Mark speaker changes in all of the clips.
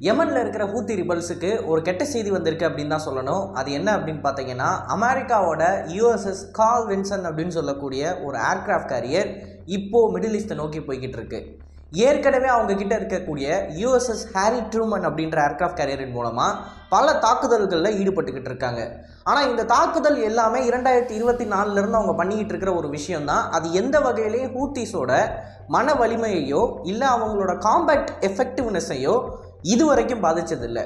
Speaker 1: யமனில் இருக்கிற ஹூத்தி ரிபல்ஸுக்கு ஒரு கெட்ட செய்தி வந்திருக்கு அப்படின்னு தான் சொல்லணும். அது என்ன அப்படின்னு பார்த்தீங்கன்னா அமெரிக்காவோட யூஎஸ்எஸ் கால் வின்சன் அப்படின்னு சொல்லக்கூடிய ஒரு ஏர்கிராஃப்ட் கேரியர் இப்போது மிடில் ஈஸ்ட்டை நோக்கி போய்கிட்டு இருக்கு. ஏற்கனவே அவங்க கிட்ட இருக்கக்கூடிய யூஎஸ்எஸ் ஹாரி ட்ரூமன் அப்படின்ற ஏர்கிராஃப்ட் கேரியரின் மூலமாக பல தாக்குதல்களில் ஈடுபட்டுக்கிட்டு இருக்காங்க. ஆனால் இந்த தாக்குதல் எல்லாமே இரண்டாயிரத்தி இருபத்தி நாலுலேருந்து அவங்க பண்ணிக்கிட்டு இருக்கிற ஒரு விஷயந்தான் அது எந்த வகையிலையும் ஹூத்திஸோட மன வலிமையையோ இல்லை அவங்களோட காம்பேக்ட் எஃபெக்டிவ்னஸையோ இது வரைக்கும் பாதித்ததில்லை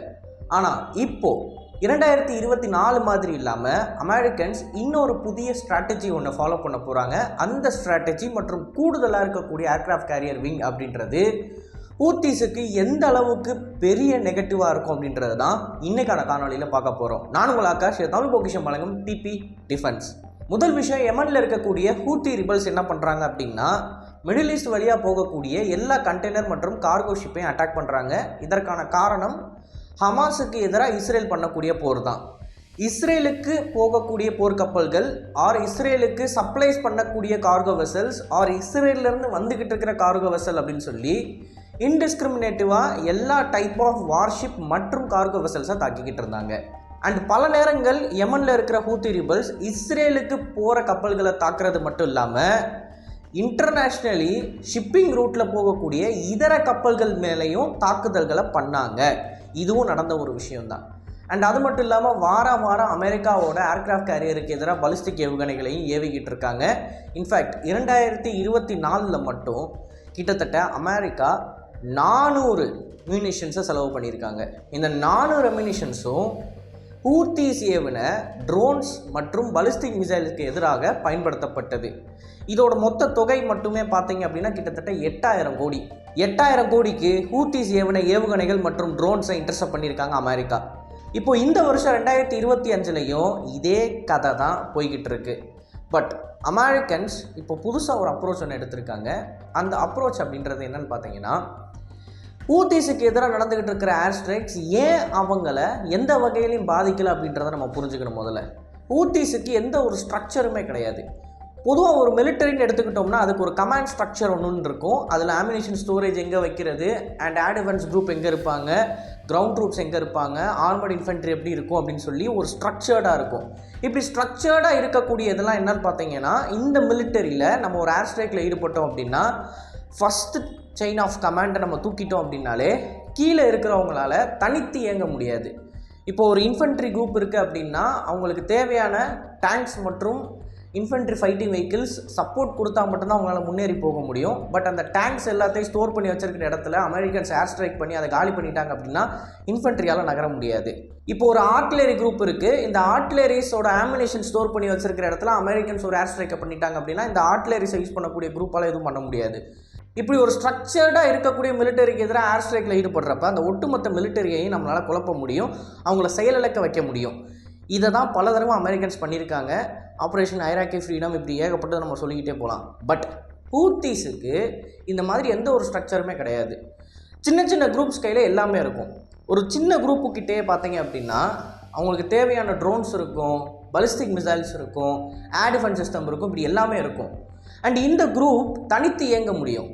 Speaker 1: ஆனால் இப்போது இரண்டாயிரத்தி இருபத்தி நாலு மாதிரி இல்லாமல் அமெரிக்கன்ஸ் இன்னொரு புதிய ஸ்ட்ராட்டஜி ஒன்று ஃபாலோ பண்ண போகிறாங்க அந்த ஸ்ட்ராட்டஜி மற்றும் கூடுதலாக இருக்கக்கூடிய ஏர்கிராஃப்ட் கேரியர் விங் அப்படின்றது ஊத்திஸுக்கு எந்த அளவுக்கு பெரிய நெகட்டிவாக இருக்கும் அப்படின்றது தான் இன்றைக்கான காணொலியில் பார்க்க போகிறோம் நான் உங்கள் ஆகாஷ் தமிழ் பொக்கிஷம் வழங்கும் டிபி டிஃபென்ஸ் முதல் விஷயம் எமனில் இருக்கக்கூடிய ஹூத்தி ரிபல்ஸ் என்ன பண்ணுறாங்க அப்படின்னா மிடில் ஈஸ்ட் வழியாக போகக்கூடிய எல்லா கண்டெய்னர் மற்றும் கார்கோ ஷிப்பையும் அட்டாக் பண்ணுறாங்க இதற்கான காரணம் ஹமாஸுக்கு எதிராக இஸ்ரேல் பண்ணக்கூடிய போர் தான் இஸ்ரேலுக்கு போகக்கூடிய போர்க்கப்பல்கள் ஆர் இஸ்ரேலுக்கு சப்ளைஸ் பண்ணக்கூடிய கார்கோ வெசல்ஸ் ஆர் இஸ்ரேல்லேருந்து வந்துக்கிட்டு இருக்கிற கார்கோ வெசல் அப்படின்னு சொல்லி இன்டிஸ்கிரிமினேட்டிவாக எல்லா டைப் ஆஃப் வார்ஷிப் மற்றும் கார்கோ வெசல்ஸை தாக்கிக்கிட்டு இருந்தாங்க. அண்ட் பல நேரங்கள் யமனில் இருக்கிற ஹூத்தி ரிபல்ஸ் இஸ்ரேலுக்கு போகிற கப்பல்களை தாக்குறது மட்டும் இல்லாமல் இன்டர்நேஷ்னலி ஷிப்பிங் ரூட்டில் போகக்கூடிய இதர கப்பல்கள் மேலேயும் தாக்குதல்களை பண்ணாங்க. இதுவும் நடந்த ஒரு விஷயம்தான். அண்ட் அது மட்டும் இல்லாமல் வார வாரம் அமெரிக்காவோட ஏர்கிராஃப்ட் கேரியருக்கு எதிராக பலிஸ்டிக் ஏவுகணைகளையும் ஏவிக்கிட்டு இருக்காங்க. இன்ஃபேக்ட் இரண்டாயிரத்தி இருபத்தி நாலில் மட்டும் கிட்டத்தட்ட அமெரிக்கா நானூறு மியூனிஷன்ஸை செலவு பண்ணியிருக்காங்க. இந்த நானூறு மியூனிஷன்ஸும் ஹூர்த்தீஸ் ஏவின ட்ரோன்ஸ் மற்றும் பலிஸ்டிக் மிசைலுக்கு எதிராக பயன்படுத்தப்பட்டது. இதோட மொத்த தொகை மட்டுமே பார்த்தீங்க அப்படின்னா கிட்டத்தட்ட எட்டாயிரம் கோடி. எட்டாயிரம் கோடிக்கு ஹூர்த்தீஸ் ஏவின ஏவுகணைகள் மற்றும் ட்ரோன்ஸை இன்டர்செப்ட் பண்ணியிருக்காங்க அமெரிக்கா. இப்போ இந்த வருஷம் ரெண்டாயிரத்தி இருபத்தி அஞ்சுலையும் இதே கதை தான் போய்கிட்டு இருக்கு. பட் அமெரிக்கன்ஸ் இப்போ புதுசாக ஒரு அப்ரோச் ஒன்று எடுத்திருக்காங்க. அந்த அப்ரோச் அப்படின்றது என்னன்னு பார்த்தீங்கன்னா ஊத்திஸுக்கு எதிராக நடந்துக்கிட்டு இருக்கிற ஏர் ஸ்ட்ரைக்ஸ் ஏன் அவங்கள எந்த வகையிலையும் பாதிக்கலை அப்படின்றத நம்ம புரிஞ்சுக்கணும் முதல்ல. ஊத்திஸுக்கு எந்த ஒரு ஸ்ட்ரக்சருமே கிடையாது. பொதுவாக ஒரு மிலிட்டரின்னு எடுத்துக்கிட்டோம்னா அதுக்கு ஒரு கமாண்ட் ஸ்ட்ரக்சர் ஒன்று இருக்கும். அதில் ஆமினேஷன் ஸ்டோரேஜ் எங்கே வைக்கிறது? அண்ட் ஏர் குரூப் எங்கே இருப்பாங்க? கிரவுண்ட் ட்ரூப்ஸ் எங்கே இருப்பாங்க? ஆர்மட் இன்ஃபென்ட்ரி எப்படி இருக்கும் அப்படின்னு சொல்லி ஒரு ஸ்ட்ரக்சர்டாக இருக்கும். இப்படி ஸ்ட்ரக்சர்டாக இருக்கக்கூடிய இதெல்லாம் என்னன்னு பார்த்தீங்கன்னா இந்த மிலிட்டரியில் நம்ம ஒரு ஏர் ஸ்ட்ரைக்கில் ஈடுபட்டோம் அப்படின்னா ஃபஸ்ட்டு செயின் ஆஃப் கமாண்டை நம்ம தூக்கிட்டோம் அப்படின்னாலே கீழே இருக்கிறவங்களால தனித்து இயங்க முடியாது. இப்போ ஒரு இன்ஃபென்ட்ரி குரூப் இருக்குது அப்படின்னா அவங்களுக்கு தேவையான டேங்க்ஸ் மற்றும் இன்ஃபென்ட்ரி ஃபைட்டிங் வெஹிக்கிள்ஸ் சப்போர்ட் கொடுத்தா மட்டும்தான் அவங்களால முன்னேறி போக முடியும். பட் அந்த டேங்க்ஸ் எல்லாத்தையும் ஸ்டோர் பண்ணி வச்சிருக்கிற இடத்துல அமெரிக்கன்ஸ் ஏர் ஸ்ட்ரைக் பண்ணி அதை காலி பண்ணிட்டாங்க அப்படின்னா இன்ஃபென்ட்ரியால் நகர முடியாது. இப்போ ஒரு ஆர்ட்லரி குரூப் இருக்குது இந்த ஆர்ட்லரிஸோட ஆமினேஷன் ஸ்டோர் பண்ணி வச்சிருக்கிற இடத்துல அமெரிக்கன்ஸ் ஒரு ஏர் ஸ்ட்ரைக்கை பண்ணிட்டாங்க அப்படின்னா இந்த ஆர்ட்லரிஸை யூஸ் பண்ணக்கூடிய குரூப்பால் எதுவும் பண்ண முடியாது. இப்படி ஒரு ஸ்ட்ரக்சர்டாக இருக்கக்கூடிய மிலிட்டரிக்கு எதிராக ஏர் ஸ்ட்ரைக்கில் ஈடுபடுறப்ப அந்த ஒட்டுமொத்த மிலிட்டரியையும் நம்மளால் குழப்ப முடியும். அவங்கள செயலிழக்க வைக்க முடியும். இதை தான் பல தடவை அமெரிக்கன்ஸ் பண்ணியிருக்காங்க. ஆப்ரேஷன் ஐராக்கி ஃப்ரீடம் இப்படி ஏகப்பட்டது நம்ம சொல்லிக்கிட்டே போகலாம். பட் ஹூத்தீஸுக்கு இந்த மாதிரி எந்த ஒரு ஸ்ட்ரக்சருமே கிடையாது. சின்ன சின்ன குரூப்ஸ் கையில் எல்லாமே இருக்கும். ஒரு சின்ன குரூப்புக்கிட்டே பார்த்தீங்க அப்படின்னா அவங்களுக்கு தேவையான ட்ரோன்ஸ் இருக்கும் பலிஸ்டிக் மிசைல்ஸ் இருக்கும் ஏர் டிஃபென்ஸ் சிஸ்டம் இருக்கும் இப்படி எல்லாமே இருக்கும். அண்ட் இந்த குரூப் தனித்து இயங்க முடியும்.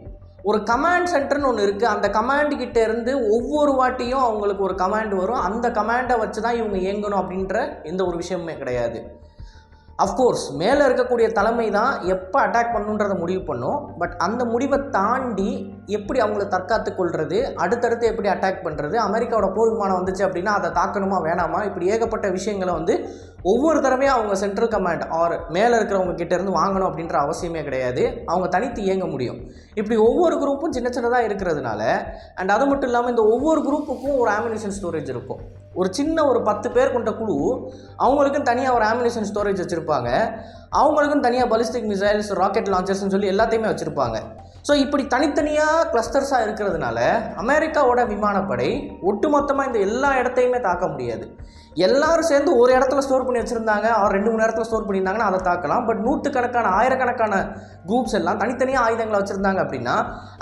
Speaker 1: ஒரு கமாண்ட் சென்டர்னு ஒன்று இருக்குது அந்த கமாண்ட் கிட்ட இருந்து ஒவ்வொரு வாட்டியும் அவங்களுக்கு ஒரு கமாண்ட் வரும். அந்த கமாண்டை வச்சு தான் இவங்க இயங்கணும் அப்படின்ற எந்த ஒரு விஷயமுமே கிடையாது. அஃப்கோர்ஸ் மேலே இருக்கக்கூடிய தலைமை தான் எப்போ அட்டாக் பண்ணுன்றதை முடிவு பண்ணும். பட் அந்த முடிவை தாண்டி எப்படி அவங்கள தற்காத்து கொள்வது அடுத்தடுத்து எப்படி அட்டாக் பண்ணுறது அமெரிக்காவோட போர் விமானம் வந்துச்சு அப்படின்னா அதை தாக்கணுமா வேணாமா இப்படி ஏகப்பட்ட விஷயங்களை வந்து ஒவ்வொரு தடவையும் அவங்க சென்ட்ரல் கமாண்ட் ஆர் மேலே இருக்கிறவங்க கிட்டேருந்து வாங்கணும் அப்படின்ற அவசியமே கிடையாது. அவங்க தனித்து இயங்க முடியும். இப்படி ஒவ்வொரு குரூப்பும் சின்ன சின்னதாக இருக்கிறதுனால அண்ட் அது மட்டும் இல்லாமல் இந்த ஒவ்வொரு குரூப்புக்கும் ஒரு ஆமினேஷன் ஸ்டோரேஜ் இருக்கும். ஒரு சின்ன ஒரு பத்து பேர் கொண்ட குழு அவங்களுக்கும் தனியாக ஒரு ஆமினேஷன் ஸ்டோரேஜ் வச்சுருப்பாங்க. அவங்களுக்கும் தனியாக பலிஸ்டிக் மிசைல்ஸ் ராக்கெட் லான்ச்சர்ஸ்னு சொல்லி எல்லாத்தையுமே வச்சுருப்பாங்க. ஸோ இப்படி தனித்தனியாக கிளஸ்டர்ஸாக இருக்கிறதுனால அமெரிக்காவோட விமானப்படை ஒட்டுமொத்தமாக இந்த எல்லா இடத்தையுமே தாக்க முடியாது. எல்லாரும் சேர்ந்து ஒரு இடத்துல ஸ்டோர் பண்ணி வச்சுருந்தாங்க. அவர் ரெண்டு மூணு இடத்துல ஸ்டோர் பண்ணியிருந்தாங்கன்னா அதை தாக்கலாம். பட் நூற்றுக்கணக்கான ஆயிரக்கணக்கான குரூப்ஸ் எல்லாம் தனித்தனியாக ஆயுதங்களை வச்சுருந்தாங்க அப்படின்னா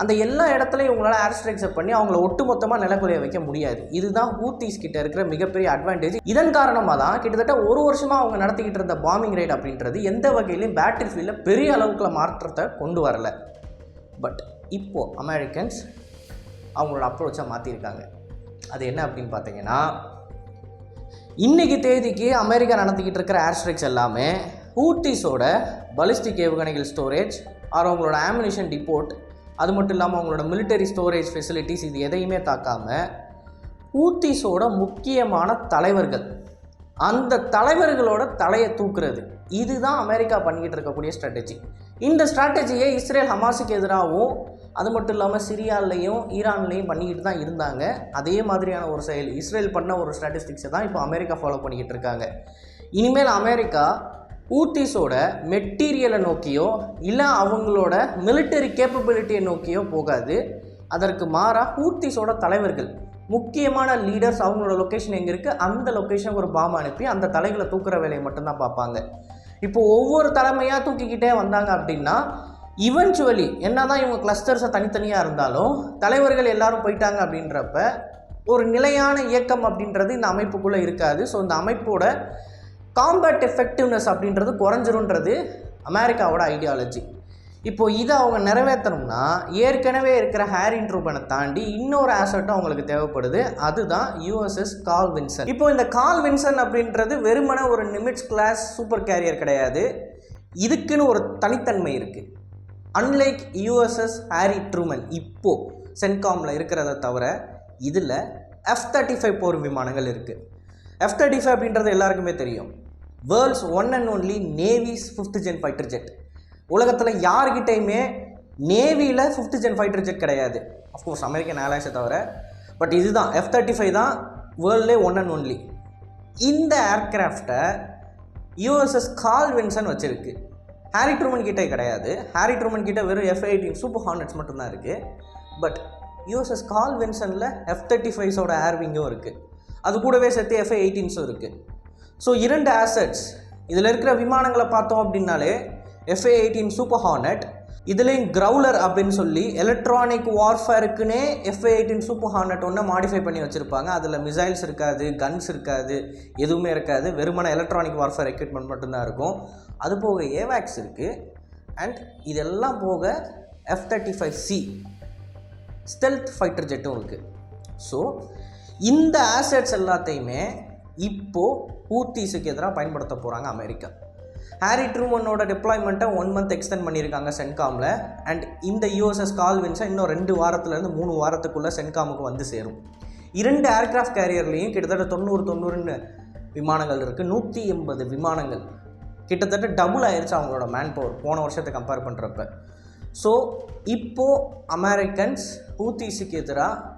Speaker 1: அந்த எல்லா இடத்துலையும் இவங்களால் ஏர் ஸ்ட்ரைக்ஸை பண்ணி அவங்கள ஒட்டுமொத்தமாக நிலக்குலைய வைக்க முடியாது. இதுதான் ஹூத்திஸ் கிட்ட இருக்கிற மிகப்பெரிய அட்வான்டேஜ் இதன் காரணமாக தான் கிட்டத்தட்ட ஒரு வருஷமாக அவங்க நடத்திக்கிட்டு இருந்த பாம்பிங் ரைட் அப்படின்றது எந்த வகையிலையும் பேட்டில் ஃபீல்டில் பெரிய அளவுக்குள்ள மாற்றத்தை கொண்டு வரல. பட் இப்போது அமெரிக்கன்ஸ் அவங்களோட அப்ரோச்சை மாற்றிருக்காங்க அது என்ன அப்படின்னு பார்த்தீங்கன்னா இன்றைக்கி தேதிக்கு அமெரிக்கா நடத்திக்கிட்டு இருக்கிற ஏர் ஸ்ட்ரைக்ஸ் எல்லாமே ஹூட்டிஸோட பலிஸ்டிக் ஏவுகணைகள் ஸ்டோரேஜ் ஆர் அவங்களோட ஆமினிஷன் டிப்போர்ட் அது மட்டும் இல்லாமல் அவங்களோட மிலிட்டரி ஸ்டோரேஜ் ஃபெசிலிட்டிஸ் இது எதையுமே தாக்காமல் ஹூத்திஸோட முக்கியமான தலைவர்கள் அந்த தலைவர்களோட தலையை தூக்குறது. இதுதான் அமெரிக்கா பண்ணிக்கிட்டு இருக்கக்கூடிய ஸ்ட்ராட்டஜி இந்த ஸ்ட்ராட்டஜியை இஸ்ரேல் ஹமாஸுக்கு எதிராகவும் அது மட்டும் இல்லாமல் சிரியாலையும் ஈரான்லேயும் பண்ணிக்கிட்டு தான் இருந்தாங்க. அதே மாதிரியான ஒரு செயல் இஸ்ரேல் பண்ண ஒரு ஸ்ட்ராட்டிஸ்டிக்ஸை தான் இப்போ அமெரிக்கா ஃபாலோ பண்ணிக்கிட்டு இருக்காங்க. இனிமேல் அமெரிக்கா ஊத்திஸோட மெட்டீரியலை நோக்கியோ இல்லை அவங்களோட மிலிட்டரி கேப்பபிலிட்டியை நோக்கியோ போகாது. அதற்கு மாறாக ஹூட்டிஸோட தலைவர்கள் முக்கியமான லீடர்ஸ் அவங்களோட லொக்கேஷன் எங்கே இருக்குது அந்த லொக்கேஷனுக்கு ஒரு பாம்பு அனுப்பி அந்த தலைகளை தூக்குற வேலையை மட்டும்தான் பார்ப்பாங்க. இப்போ ஒவ்வொரு தலைமையாக தூக்கிக்கிட்டே வந்தாங்க அப்படின்னா இவென்ச்சுவலி என்னதான் இவங்க கிளஸ்டர்ஸை தனித்தனியாக இருந்தாலும் தலைவர்கள் எல்லாரும் போயிட்டாங்க அப்படின்றப்ப ஒரு நிலையான இயக்கம் அப்படின்றது இந்த அமைப்புக்குள்ளே இருக்காது. ஸோ இந்த அமைப்போட காம்பேட் எஃபெக்டிவ்னஸ் அப்படின்றது குறைஞ்சிருன்றது அமெரிக்காவோட ஐடியாலஜி இப்போ இதை அவங்க நிறைவேற்றணும்னா ஏற்கனவே இருக்கிற ஹேரின் ட்ரூபனை தாண்டி இன்னொரு ஆசட்டும் அவங்களுக்கு தேவைப்படுது. அதுதான் யூஎஸ்எஸ் கால் வின்சன் இப்போ இந்த கால் வின்சன் அப்படின்றது வெறுமனே ஒரு நிமிட்ஸ் கிளாஸ் சூப்பர் கேரியர் கிடையாது. இதுக்குன்னு ஒரு தனித்தன்மை இருக்குது அன்லைக் யூஎஸ்எஸ் ஹாரி ட்ரூமன் இப்போ சென்காமில் இருக்கிறத தவிர இதில் எஃப் தேர்ட்டி ஃபைவ் போர் விமானங்கள் இருக்குது எஃப் தேர்ட்டி ஃபைவ் அப்படின்றது எல்லாருக்குமே தெரியும். World's one and only navy's fifth gen fighter jet உலகத்தில் யார்கிட்டையுமே நேவியில் ஃபிஃப்த் ஜென் ஃபைட்டர் ஜெட் கிடையாது. அஃப்கோர்ஸ் அமெரிக்கன் ஏர்லைன்ஸை தவிர பட் இதுதான் எஃப் தேர்ட்டி ஃபைவ் தான் வேர்ல்ட்லே ஒன் அண்ட் ஒன்லி இந்த ஏர்க்ராஃப்டை யூஎஸ்எஸ் கால் வின்சன் வச்சுருக்கு. ஹாரி ட்ரூமன் கிட்டே கிடையாது. ஹாரி ட்ரூமன் கிட்டே வெறும் எஃப் எயிட்டீன் சூப்பர் ஹார்னட்ஸ் மட்டும்தான் இருக்குது பட் யூஎஸ்எஸ் கால் வின்சனில் எஃப் தேர்ட்டி ஃபைவ்ஸோட ஏர்விங்கும் இருக்குது அது கூடவே சேர்த்து எஃப்ஐ எயிட்டீன்ஸும் இருக்குது ஸோ இரண்டு ஆசட்ஸ் இதில் இருக்கிற விமானங்களை பார்த்தோம் அப்படின்னாலே F A eighteen super hornet இதுலேயும் க்ரௌலர் அப்படின்னு சொல்லி எலக்ட்ரானிக் வார்ஃபேருக்குன்னே எஃப்ஏ எயிட்டீன் சூப்பர் ஹார்னட் ஒன்று மாடிஃபை பண்ணி வச்சுருப்பாங்க. அதில் மிசைல்ஸ் இருக்காது கன்ஸ் இருக்காது எதுவுமே இருக்காது. வெறுமன எலக்ட்ரானிக் வார்ஃபேர் எக்யூப்மெண்ட் மட்டும்தான் இருக்கும். அது போக ஏவேக்ஸ் இருக்குது அண்ட் இதெல்லாம் போக F thirty five C stealth fighter ஜெட்டும் இருக்குது ஸோ இந்த ஆசட்ஸ் எல்லாத்தையுமே இப்போது ஹூத்தீஸுக்கு எதிராக பயன்படுத்த போகிறாங்க அமெரிக்கா. ஹாரி ட்ரூமனோட டிப்ளாய்மெண்ட்டை ஒன் மந்த் எக்ஸ்டெண்ட் பண்ணியிருக்காங்க சென்காமில் அண்ட் இந்த யூஎஸ்எஸ் கால்வின்ஸை இன்னும் ரெண்டு வாரத்துலேருந்து மூணு வாரத்துக்குள்ளே சென்காமுக்கு வந்து சேரும். இரண்டு ஏர்க்ராஃப்ட் கேரியர்லேயும் கிட்டத்தட்ட தொண்ணூறு தொண்ணூறுன்னு விமானங்கள் இருக்குது நூற்றி எண்பது விமானங்கள். கிட்டத்தட்ட டபுள் ஆயிடுச்சு அவங்களோட மேன் பவர் போன வருஷத்தை கம்பேர் பண்ணுறப்ப ஸோ இப்போது அமெரிக்கன்ஸ் ஹூத்திஸுக்கு எதிராக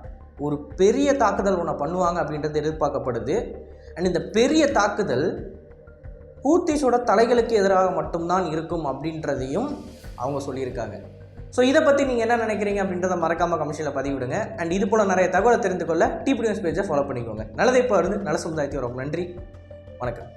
Speaker 1: ஒரு பெரிய தாக்குதல் ஒன்று பண்ணுவாங்க அப்படின்றது எதிர்பார்க்கப்படுது. அண்ட் இந்த பெரிய தாக்குதல் ஹூத்திஸோட தலைகளுக்கு எதிராக மட்டும்தான் இருக்கும் அப்படின்றதையும் அவங்க சொல்லியிருக்காங்க. ஸோ இதை பற்றி நீங்கள் என்ன நினைக்கிறீங்க அப்படின்றத மறக்காமல் கமிஷனில் பதிவிடுங்க. அண்ட் இது போல் நிறைய தகவலை தெரிந்து கொள்ள டிபி நியூஸ் பேஜை ஃபாலோ பண்ணிக்கோங்க. நல்லதை இப்போ இருந்து நல்ல சமுதாயத்தையும் ரொம்ப நன்றி. வணக்கம்.